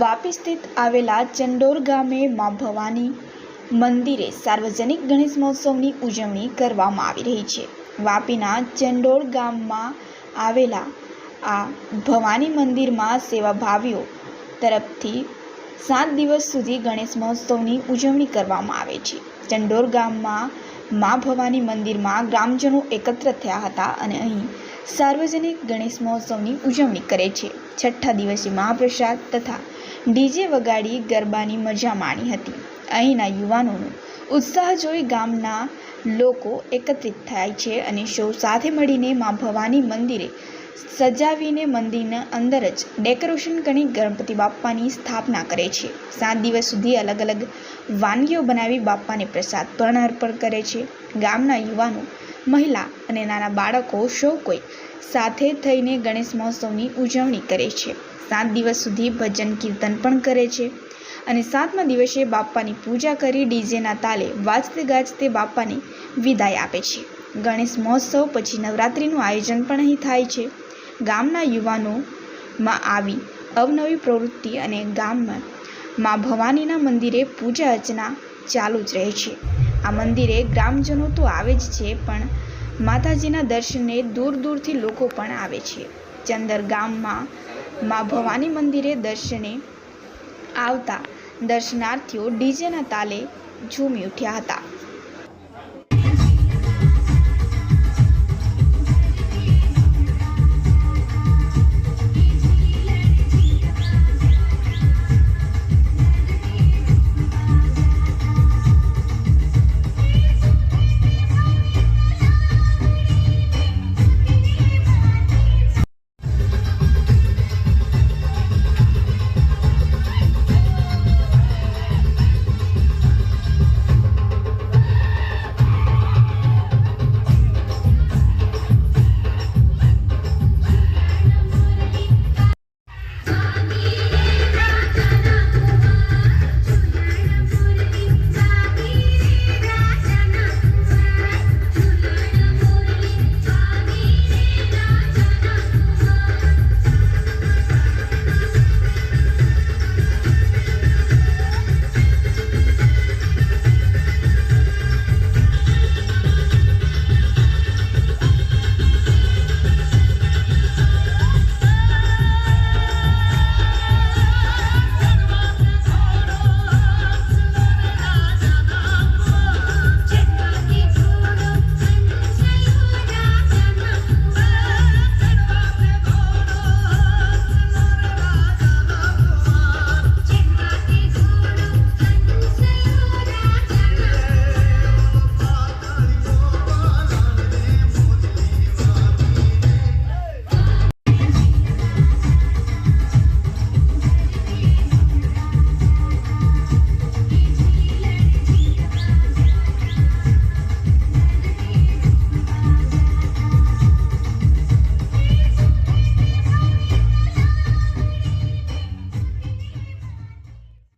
વાપી સ્થિત આવેલા ચંડોર ગામે મા ભવાની મંદિરે સાર્વજનિક ગણેશ મહોત્સવની ઉજવણી કરવામાં આવી રહી છે. વાપીના ચંડોળ ગામમાં આવેલા આ ભવાની મંદિરમાં સેવાભાવીઓ તરફથી સાત દિવસ સુધી ગણેશ મહોત્સવની ઉજવણી કરવામાં આવે છે. ચંડોર ગામમાં મા ભવાની મંદિરમાં ગ્રામજનો એકત્ર થયા હતા અને અહીં સાર્વજનિક ગણેશ મહોત્સવની ઉજવણી કરે છે. છઠ્ઠા દિવસે મહાપ્રસાદ તથા ડીજે વગાડી ગરબાની મજા માણી હતી. અહીંના યુવાનોનો ઉત્સાહ જોઈ ગામના લોકો એકત્રિત થાય છે અને સૌ સાથે મળીને મા ભવાની મંદિરે સજાવીને મંદિરના અંદર જ ડેકોરેશન કરી ગણપતિ બાપ્પાની સ્થાપના કરે છે. સાત દિવસ સુધી અલગ અલગ વાનગીઓ બનાવી બાપ્પાને પ્રસાદ પણ અર્પણ કરે છે. ગામના યુવાનો મહિલા અને નાના બાળકો સૌ કોઈ સાથે થઈને ગણેશ મહોત્સવની ઉજવણી કરે છે. સાત દિવસ સુધી ભજન કીર્તન પણ કરે છે અને સાતમા દિવસે બાપ્પાની પૂજા કરી ડીજેના તાલે વાજતે ગાજતે બાપ્પાની વિદાય આપે છે. ગણેશ મહોત્સવ પછી નવરાત્રિનું આયોજન પણ અહીં થાય છે. ગામના યુવાનોમાં આવી અવનવી પ્રવૃત્તિ અને ગામમાં મા ભવાનીના મંદિરે પૂજા અર્ચના ચાલુ જ રહે છે. આ મંદિરે ગ્રામજનો તો આવે જ છે, પણ માતાજીના દર્શને દૂર દૂરથી લોકો પણ આવે છે. ચંદર ગામમાં મા ભવાની મંદિરે દર્શને આવતા દર્શનાર્થીઓ ડીજેના તાલે ઝૂમી ઉઠ્યા હતા.